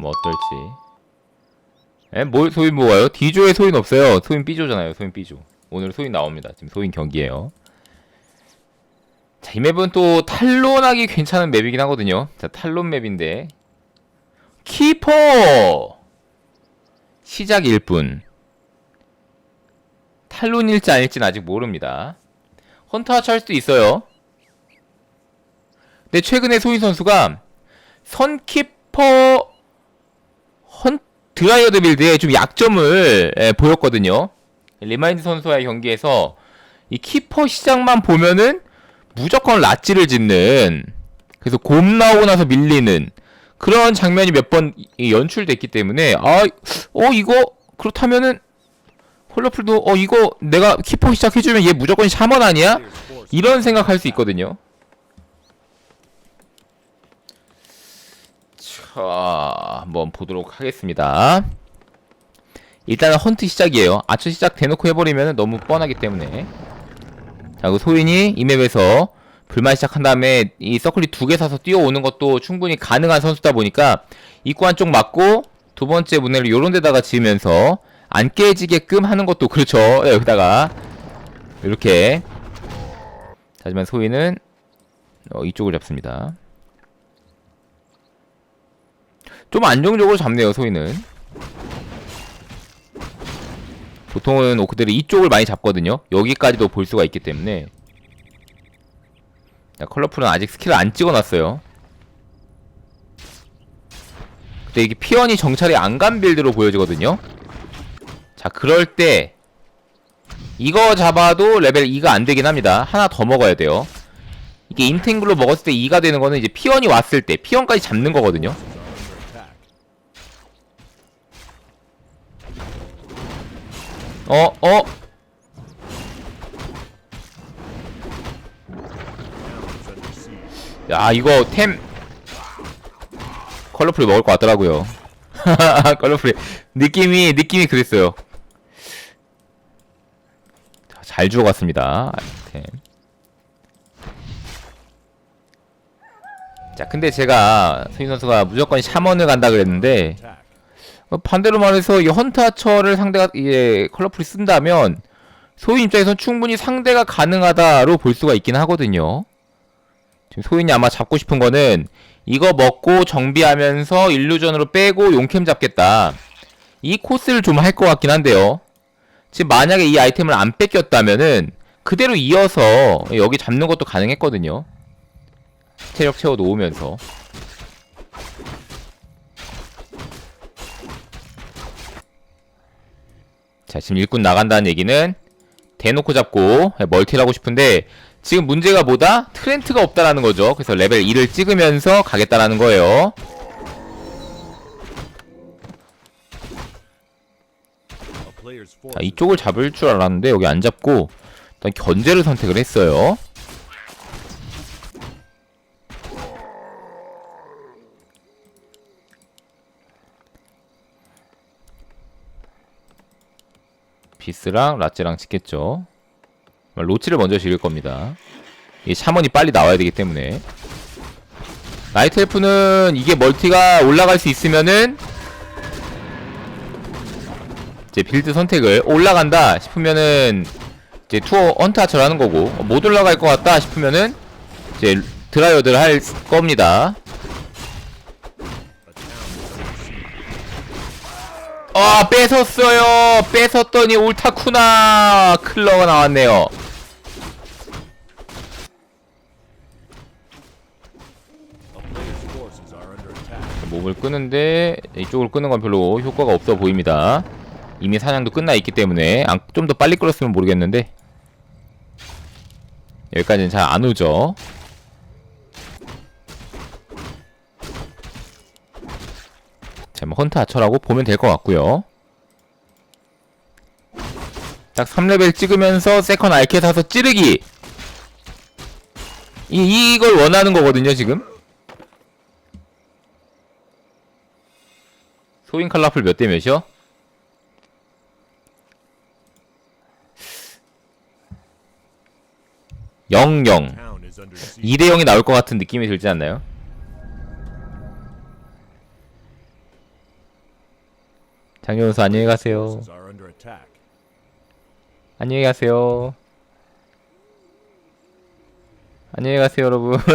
뭐 어떨지. 에? 뭘 소인 뭐가요? D조에 소인 없어요. 소인 B조잖아요. 소인 B조. 오늘 소인 나옵니다. 지금 소인 경기예요. 자, 이 맵은 또 탈론하기 괜찮은 맵이긴 하거든요. 자, 탈론 맵인데 키퍼 시작일 뿐. 탈론일지 아닐지는 아직 모릅니다. 헌터 하차 할 수도 있어요. 근데 최근에 소인 선수가 선키퍼 헌 드라이어드 빌드에 좀 약점을 예, 보였거든요. 리마인드 선수와의 경기에서 이 키퍼 시작만 보면은 무조건 라찌를 짓는 그래서 곰 나오고 나서 밀리는 그런 장면이 몇 번 연출됐기 때문에 아, 어 이거 그렇다면은 홀러풀도 어 이거 내가 키퍼 시작해주면 얘 무조건 샤먼 아니야? 이런 생각할 수 있거든요. 자, 한번 보도록 하겠습니다. 일단은 헌트 시작이에요. 아처 시작 대놓고 해버리면 너무 뻔하기 때문에. 자, 그 소인이 이 맵에서 불만 시작한 다음에 이 서클리 두개 사서 뛰어오는 것도 충분히 가능한 선수다 보니까 입구 한쪽 맞고 두 번째 문을 요런 데다가 지으면서 안 깨지게끔 하는 것도 그렇죠. 네, 여기다가 이렇게 하지만 소희는 어, 이쪽을 잡습니다. 좀 안정적으로 잡네요, 소희는. 보통은 오크들이 이쪽을 많이 잡거든요. 여기까지도 볼 수가 있기 때문에. 자, 컬러풀은 아직 스킬을 안 찍어놨어요. 근데 이게 피언이 정찰이 안 간 빌드로 보여지거든요. 자, 그럴 때 이거 잡아도 레벨 2가 안 되긴 합니다. 하나 더 먹어야 돼요. 이게 인탱글로 먹었을 때 2가 되는 거는 이제 피언이 왔을 때 피언까지 잡는 거거든요. 어, 어. 야, 이거 템 컬러풀이 먹을 것 같더라고요. 컬러풀이 느낌이 느낌이 그랬어요. 자, 잘 주워갔습니다. 아이템. 자, 근데 제가 소인 선수가 무조건 샤먼을 간다 그랬는데 어, 반대로 말해서 이 헌터처를 상대가 이제 컬러풀이 쓴다면 소인 입장에선 충분히 상대가 가능하다로 볼 수가 있긴 하거든요. 지금 소인이 아마 잡고 싶은 거는 이거 먹고 정비하면서 일루전으로 빼고 용캠 잡겠다. 이 코스를 좀 할 것 같긴 한데요. 지금 만약에 이 아이템을 안 뺏겼다면은 그대로 이어서 여기 잡는 것도 가능했거든요. 체력 채워 놓으면서. 자, 지금 일꾼 나간다는 얘기는 대놓고 잡고 멀티를 하고 싶은데 지금 문제가 뭐다? 트렌트가 없다라는 거죠. 그래서 레벨 2를 찍으면서 가겠다라는 거예요. 자, 이쪽을 잡을 줄 알았는데 여기 안 잡고 일단 견제를 선택을 했어요. 비스랑 라찌랑 찍겠죠. 로치를 먼저 지을 겁니다. 이 샤먼이 빨리 나와야 되기 때문에. 나이트 엘프는 이게 멀티가 올라갈 수 있으면은 이제 빌드 선택을 올라간다 싶으면은 이제 투어 헌트 하처를 하는 거고 못 올라갈 것 같다 싶으면은 이제 드라이어드를 할 겁니다. 아 뺏었어요. 뺏었더니 옳다쿠나. 클러가 나왔네요. 몸을 끄는데 이쪽을 끄는 건 별로 효과가 없어 보입니다. 이미 사냥도 끝나 있기 때문에 좀 더 빨리 끌었으면 모르겠는데. 여기까지는 잘 안 오죠 자, 뭐 헌트 아처라고 보면 될 것 같고요. 딱 3레벨 찍으면서 세컨 알케 사서 찌르기. 이, 이걸 원하는 거거든요, 지금. 소인 칼라플 몇대 몇이요? 영영 2대 0이 나올 것 같은 느낌이 들지 않나요? 장현수 안녕히 가세요. 안녕히 가세요. 안녕히 가세요, 여러분.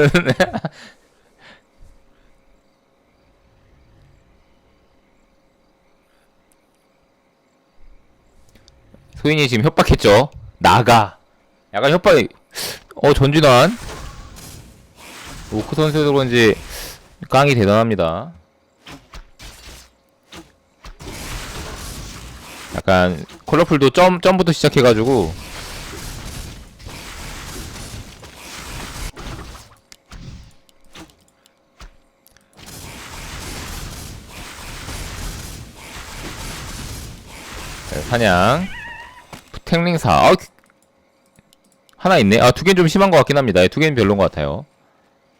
소인이 지금 협박했죠? 나가. 약간 협박이, 어, 전진환. 오크 선수도 그런지 깡이 대단합니다. 약간 컬러풀도 점 점부터 시작해가지고. 네, 사냥. 탱링사. 아, 그- 하나 있네. 아 두 개는 좀 심한 것 같긴 합니다. 두 개는 별로인 것 같아요.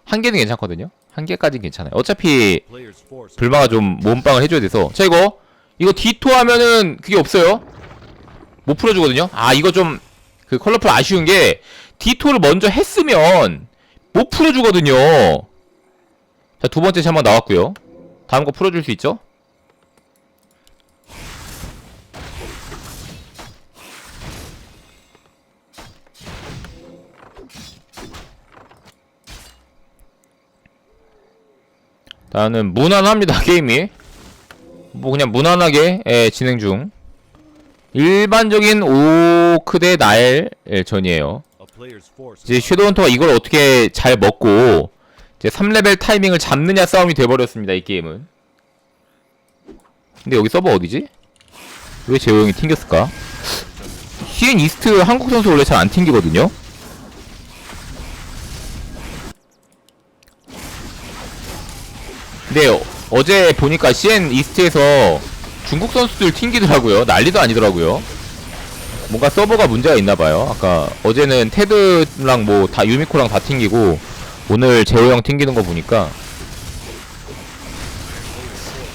한 개는 괜찮거든요. 한 개까지는 괜찮아요. 어차피 불마가 좀 몸빵을 해줘야 돼서. 자 이거 이거 디토 하면은 그게 없어요. 못 풀어주거든요. 아 이거 좀 그 컬러풀 아쉬운 게 디토를 먼저 했으면 못 풀어주거든요. 자 두 번째 샷만 나왔고요. 다음 거 풀어줄 수 있죠? 나는 무난합니다 게임이 뭐 그냥 무난하게 예, 진행 중 일반적인 오크 대 나엘 예, 전이에요 이제 섀도우헌터가 이걸 어떻게 잘 먹고 이제 3레벨 타이밍을 잡느냐 싸움이 돼버렸습니다 이 게임은 근데 여기 서버 어디지? 왜 재호 형이 튕겼을까? CN 이스트 한국 선수 원래 잘 안 튕기거든요 근데 어- 어제 보니까 CN 이스트에서 중국 선수들 튕기더라고요 난리도 아니더라고요 뭔가 서버가 문제가 있나봐요. 아까 어제는 테드랑 뭐 다 유미코랑 다 튕기고 오늘 재호 형 튕기는 거 보니까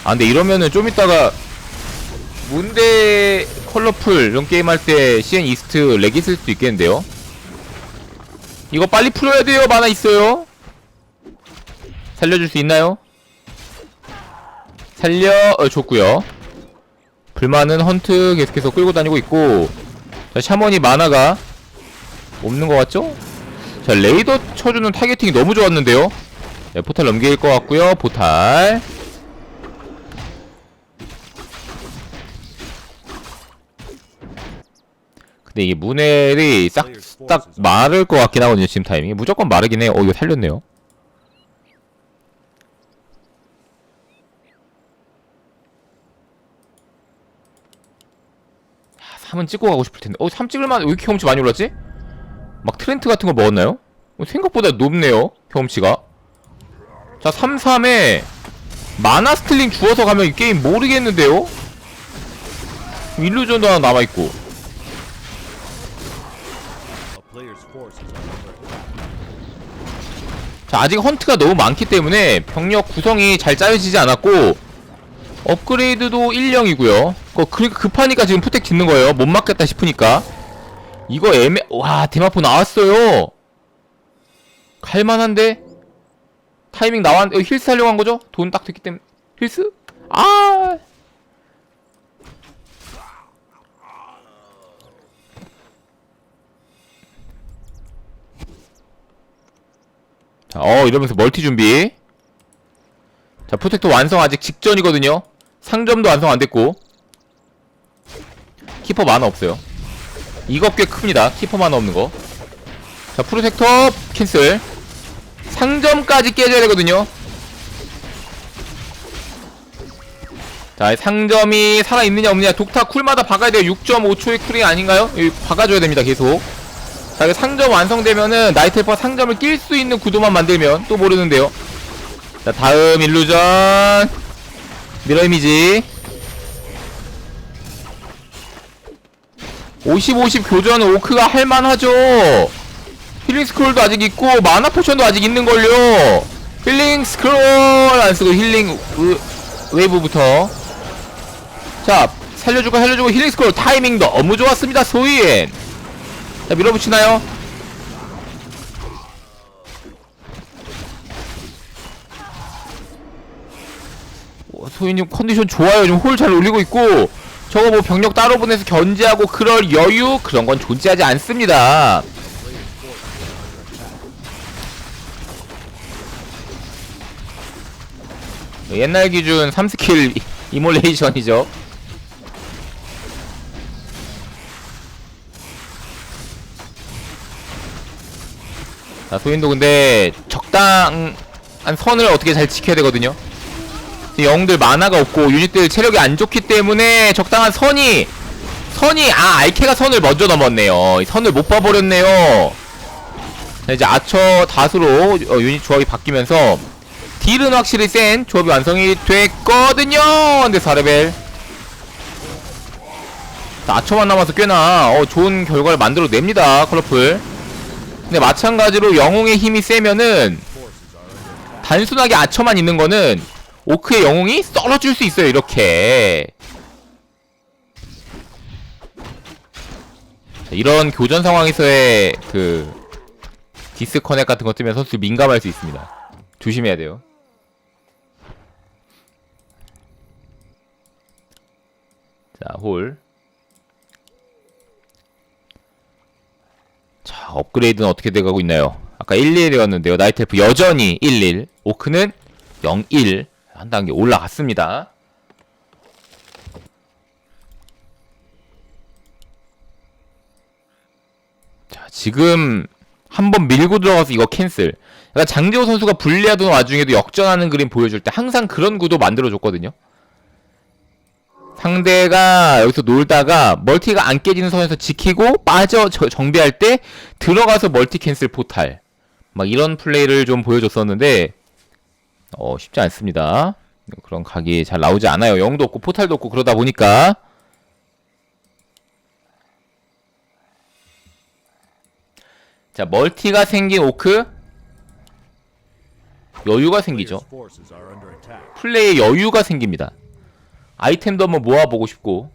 아 근데 이러면은 좀 이따가 문대 컬러풀 이런 게임 할 때 CN 이스트 렉 있을 수도 있겠는데요. 이거 빨리 풀어야 돼요. 만화 있어요. 살려줄 수 있나요? 살려 어, 줬고요. 불만은 헌트 계속해서 끌고 다니고 있고 자, 샤머니 만화가 없는 것 같죠? 자, 레이더 쳐주는 타겟팅이 너무 좋았는데요? 네, 포탈 넘길 것 같고요 포탈. 근데 이게 문헬이 싹, 딱 마를 것 같긴 하거든요, 지금 타이밍이. 무조건 마르긴 해요. 어, 이거 살렸네요. 아, 3은 찍고 가고 싶을 텐데. 어, 3 찍을만, 왜 이렇게 경험치 많이 올랐지? 막 트렌트 같은 거 먹었나요? 어, 생각보다 높네요, 경험치가. 자, 3, 3에 마나 스틸링 주워서 가면 이 게임 모르겠는데요? 일루전도 하나 남아있고. 자, 아직 헌트가 너무 많기 때문에 병력 구성이 잘 짜여지지 않았고 업그레이드도 1령이고요. 그 그러니까 급하니까 지금 푸텍 짓는 거예요. 못 막겠다 싶으니까. 이거 애매 와, 대마포 나왔어요. 갈만한데 타이밍 나왔 어, 힐스 하려고 한 거죠? 돈 딱 됐기 때문에 힐스? 아. 자, 어 이러면서 멀티 준비. 자, 프로텍터 완성 아직 직전이거든요. 상점도 완성 안 됐고. 키퍼 만화 없어요. 이거 꽤 큽니다. 키퍼 만화 없는 거. 자, 프로텍터 캔슬. 상점까지 깨져야 되거든요. 자, 상점이 살아있느냐 없느냐 독타 쿨마다 박아야 돼요. 6.5초의 쿨이 아닌가요? 여기 박아줘야 됩니다. 계속. 자, 상점 완성되면은 나이트파 상점을 낄 수 있는 구도만 만들면 또 모르는데요. 자, 다음 일루전 미러 이미지 50-50 교전 오크가 할만하죠. 힐링 스크롤도 아직 있고 마나 포션도 아직 있는걸요. 힐링 스크롤 안 쓰고 힐링 우, 웨이브부터 자 살려주고 살려주고 힐링 스크롤 타이밍 너무 좋았습니다 소인 자 밀어붙이나요? 오, 소희님 컨디션 좋아요. 지금 홀 잘 올리고 있고 저거 뭐 병력 따로 보내서 견제하고 그럴 여유 그런 건 존재하지 않습니다. 옛날 기준 3스킬 이- 이몰레이션이죠. 자, 소인도 근데 적당한 선을 어떻게 잘 지켜야 되거든요. 영웅들 만화가 없고 유닛들 체력이 안 좋기 때문에 적당한 선이 선이 아 알케가 선을 먼저 넘었네요. 이 선을 못 봐버렸네요. 자, 이제 아처 다수로 어, 유닛 조합이 바뀌면서 딜은 확실히 센 조합이 완성이 됐거든요. 근데 4레벨 자, 아처만 남아서 꽤나 어, 좋은 결과를 만들어냅니다. 컬러풀. 근데 마찬가지로 영웅의 힘이 세면은 단순하게 아처만 있는 거는 오크의 영웅이 썰어줄 수 있어요 이렇게. 자, 이런 교전 상황에서의 그 디스 커넥 같은 것 뜨면 선수 민감할 수 있습니다. 조심해야 돼요. 자 홀. 자, 업그레이드는 어떻게 돼가고 있나요? 아까 11이었는데요. 나이트F 여전히 11, 오크는 01 한 단계 올라갔습니다. 자, 지금 한 번 밀고 들어가서 이거 캔슬. 그러니까 장재호 선수가 불리하던 와중에도 역전하는 그림 보여줄 때 항상 그런 구도 만들어줬거든요. 상대가 여기서 놀다가 멀티가 안 깨지는 선에서 지키고 빠져 저- 정비할 때 들어가서 멀티 캔슬 포탈 막 이런 플레이를 좀 보여줬었는데 어 쉽지 않습니다 그런 각이 잘 나오지 않아요 영도 없고 포탈도 없고 그러다 보니까 자 멀티가 생긴 오크 여유가 생기죠. 플레이에 여유가 생깁니다. 아이템도 한번 모아보고 싶고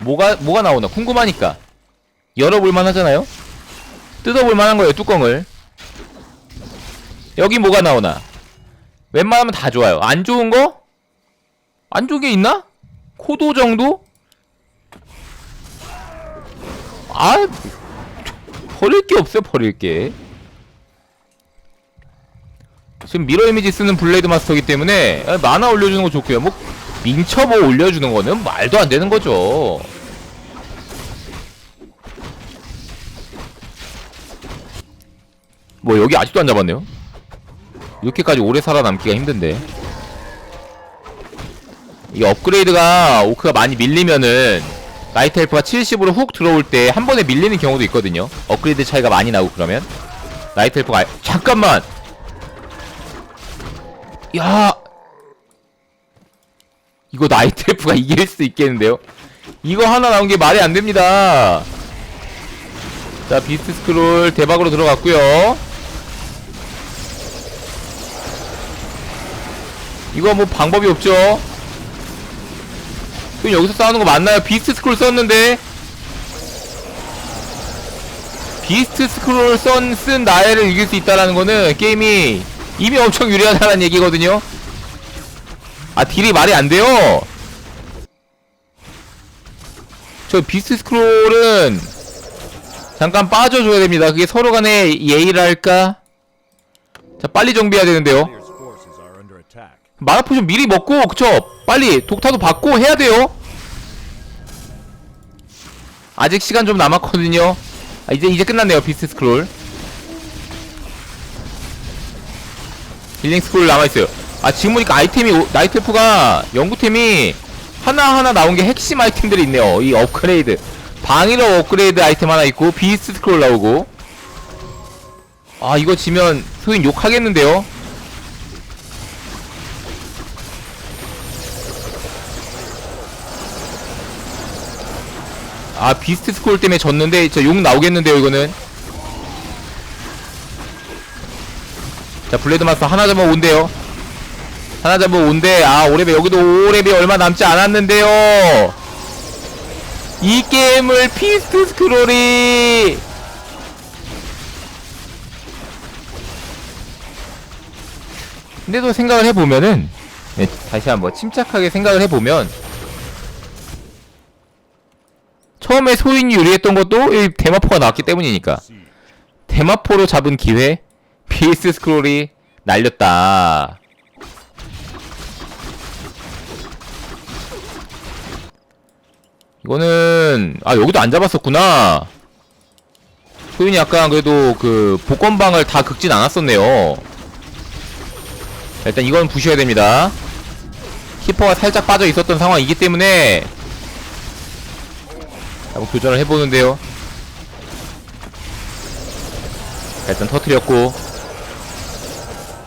뭐가 뭐가 나오나 궁금하니까 열어볼만 하잖아요. 뜯어볼만 한 거예요 뚜껑을. 여기 뭐가 나오나? 웬만하면 다 좋아요. 안 좋은 거? 안 좋은 게 있나? 코도 정도? 아 버릴 게 없어요 버릴 게. 지금 미러 이미지 쓰는 블레이드 마스터이기 때문에 아, 만화 올려주는 거 좋고요. 뭐 민첩어 올려주는 거는 말도 안 되는 거죠. 뭐 여기 아직도 안 잡았네요. 이렇게까지 오래 살아남기가 힘든데. 이 업그레이드가 오크가 많이 밀리면은 나이트 헬프가 70으로 훅 들어올 때 한 번에 밀리는 경우도 있거든요. 업그레이드 차이가 많이 나고 그러면 나이트 헬프가 아- 잠깐만 야 이거 나이트F가 이길 수 있겠는데요? 이거 하나 나온 게 말이 안 됩니다. 자, 비스트 스크롤 대박으로 들어갔고요. 이거 뭐 방법이 없죠? 그럼 여기서 싸우는 거 맞나요? 비스트 스크롤 썼는데 비스트 스크롤 썬, 쓴 나엘을 이길 수 있다라는 거는 게임이 이미 엄청 유리하다는 얘기거든요. 아 딜이 말이 안 돼요. 저 비스트 스크롤은 잠깐 빠져줘야 됩니다. 그게 서로 간에 예의랄까? 자 빨리 정비해야 되는데요. 마라 포션 미리 먹고 그쵸? 빨리 독타도 받고 해야 돼요. 아직 시간 좀 남았거든요. 아, 이제 이제 끝났네요. 비스트 스크롤. 힐링 스크롤 남아 있어요. 아 지금 보니까 아이템이 오- 나이트프가 연구템이 하나 하나 나온 게 핵심 아이템들이 있네요. 이 업그레이드 방위로 업그레이드 아이템 하나 있고 비스트 스크롤 나오고. 아 이거 지면 소인 욕하겠는데요. 아 비스트 스콜 때문에 졌는데 저욕 나오겠는데요 이거는? 자 블레드 마스터 하나 잡으면 온대요. 하나 잡으면 온대. 아 오레베 여기도 오레베 얼마 남지 않았는데요. 이 게임을 비스트 스크롤이 근데도 생각을 해보면은 네, 다시 한번 침착하게 생각을 해보면 처음에 소인이 유리했던 것도 이 대마포가 나왔기 때문이니까. 대마포로 잡은 기회 BS 스크롤이 날렸다. 이거는 아 여기도 안 잡았었구나. 소인이 약간 그래도 그 복권방을 다 긁진 않았었네요. 자, 일단 이건 부셔야 됩니다. 키퍼가 살짝 빠져 있었던 상황이기 때문에 한번 교전을 해보는데요. 자, 일단 터트렸고.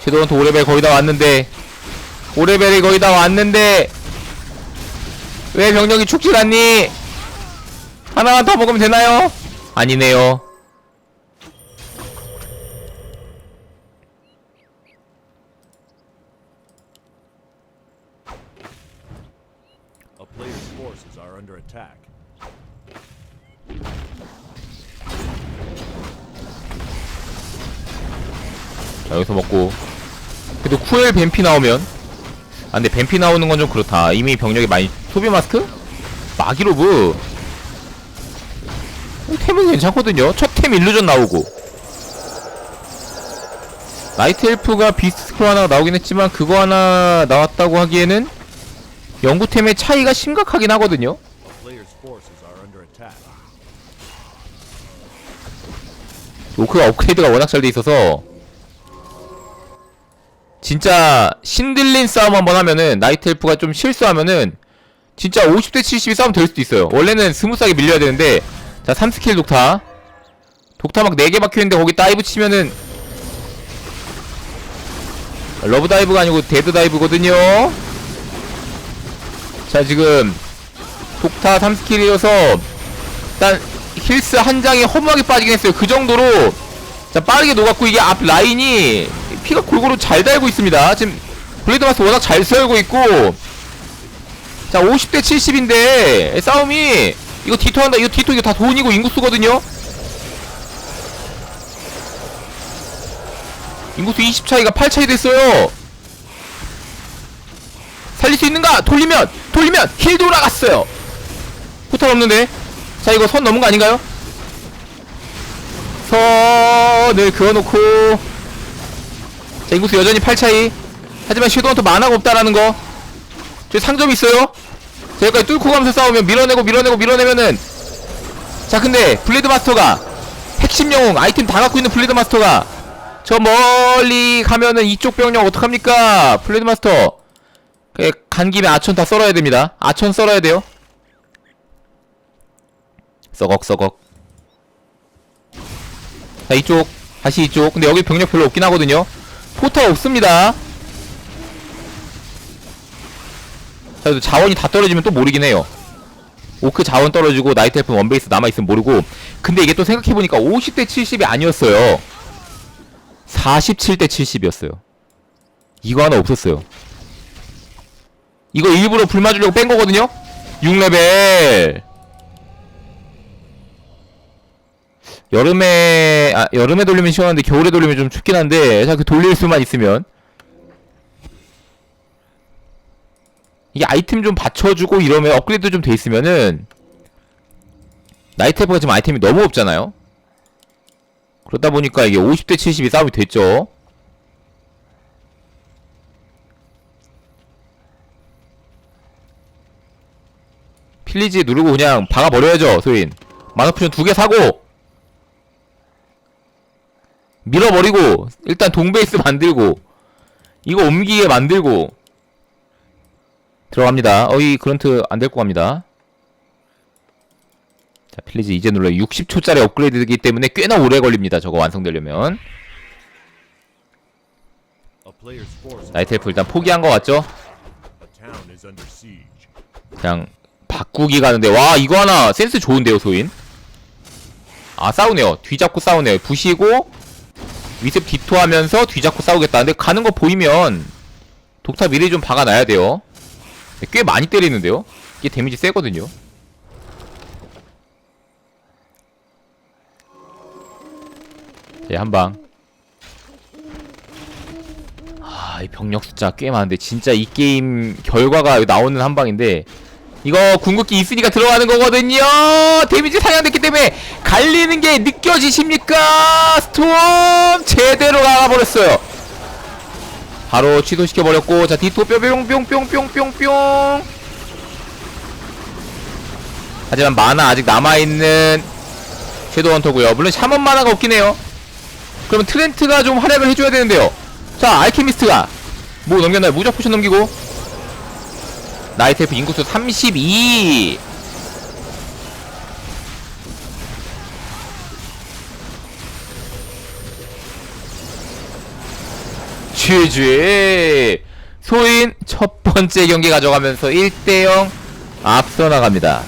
섀도우헌터 5레벨 거의 다 왔는데. 5레벨이 거의 다 왔는데. 왜 병력이 죽질 않니? 하나만 더 먹으면 되나요? 아니네요 A player's forces are under attack. 자, 여기서 먹고 쿠엘 뱀피 나오면? 아 근데 뱀피 나오는 건 좀 그렇다. 이미 병력이 많이 소비 마스크? 마기로브 어, 템은 괜찮거든요. 첫 템 일루전 나오고. 나이트 엘프가 비스트 스크롤 하나 나오긴 했지만 그거 하나 나왔다고 하기에는 연구템의 차이가 심각하긴 하거든요. 오크가 업그레이드가 워낙 잘 돼 있어서 진짜 신들린 싸움 한번 하면은 나이트 엘프가 좀 실수하면은 진짜 50대 70이 싸움 될 수도 있어요. 원래는 스무스하게 밀려야 되는데 자 3스킬 독타. 독타 막 4개 박혀있는데 거기 다이브 치면은 러브 다이브가 아니고 데드 다이브거든요. 자 지금 독타 3스킬이어서 일단 힐스 한 장이 허무하게 빠지긴 했어요. 그 정도로 자 빠르게 녹았고 이게 앞 라인이 피가 골고루 잘 달고 있습니다. 지금 블레이드 마스 워낙 잘 썰고 있고 자 50대 70인데 싸움이 이거 디토 한다 이거 디토 이거 다 돈이고 인구수거든요. 인구수 20 차이가 8 차이 됐어요. 살릴 수 있는가? 돌리면 돌리면 힐 돌아갔어요. 포탈 없는데 자 이거 선 넘은 거 아닌가요? 선을 그어놓고 자 이구수 여전히 8차이. 하지만 섀도우한테 만화가 없다라는 거. 저기 상점 있어요. 자 여기까지 뚫고 가면서 싸우면 밀어내고 밀어내고 밀어내면은. 자 근데 블레드 마스터가 핵심 영웅 아이템 다 갖고 있는 블레드 마스터가 저 멀리 가면은 이쪽 병력 어떡합니까? 블레드 마스터. 예, 간 김에 아천 다 썰어야 됩니다. 아천 썰어야 돼요. 써걱써걱 자 이쪽 다시 이쪽. 근데 여기 병력 별로 없긴 하거든요. 포터 없습니다. 자 그래도 자원이 다 떨어지면 또 모르긴 해요. 오크 자원 떨어지고 나이트 엘프 원베이스 남아있으면 모르고. 근데 이게 또 생각해보니까 50대 70이 아니었어요. 47대 70이었어요. 이거 하나 없었어요. 이거 일부러 불 맞으려고 뺀 거거든요? 6레벨 여름에 아 여름에 돌리면 시원한데 겨울에 돌리면 좀 춥긴 한데 자그 돌릴 수만 있으면. 이게 아이템 좀 받쳐주고 이러면 업그레이드 좀 돼 있으면은 나이테프가 지금 아이템이 너무 없잖아요? 그러다 보니까 이게 50대 70이 싸움이 됐죠? 필리지 누르고 그냥 박아버려야죠 소인. 마너푸션 두 개 사고 밀어버리고 일단 동베이스 만들고 이거 옮기게 만들고 들어갑니다. 어이 그런트 안 될 것 같습니다. 자 필리지 이제 눌러요. 60초짜리 업그레이드이기 때문에 꽤나 오래 걸립니다 저거 완성되려면. 나이트엘프 일단 포기한 것 같죠. 그냥 바꾸기 가는데 와 이거 하나 센스 좋은데요 소인? 아 싸우네요. 뒤잡고 싸우네요. 부시고 위습 디토하면서 뒤잡고 싸우겠다. 근데 가는 거 보이면 독타 미리 좀 박아놔야 돼요. 꽤 많이 때리는데요? 이게 데미지 세거든요. 네 한방. 아 이 병력 숫자 꽤 많은데 진짜 이 게임 결과가 나오는 한 방인데 이거 궁극기 있으니까 들어가는 거거든요. 데미지 상향됐기 때문에 갈리는 게 느껴지십니까? 스톰 제대로 나가버렸어요. 바로 취소시켜 버렸고 자 디토 뿅뿅뿅뿅뿅뿅뿅. 하지만 만화 아직 남아 있는 섀도우 헌터고요. 물론 샤먼 만화가 없긴 해요. 그러면 트렌트가 좀 활약을 해줘야 되는데요. 자, 알케미스트가 뭐 넘겼나요? 무적 포션 넘기고 나이트 엘프 인구수 32. GG 소인 첫 번째 경기 가져가면서 1대0 앞서 나갑니다.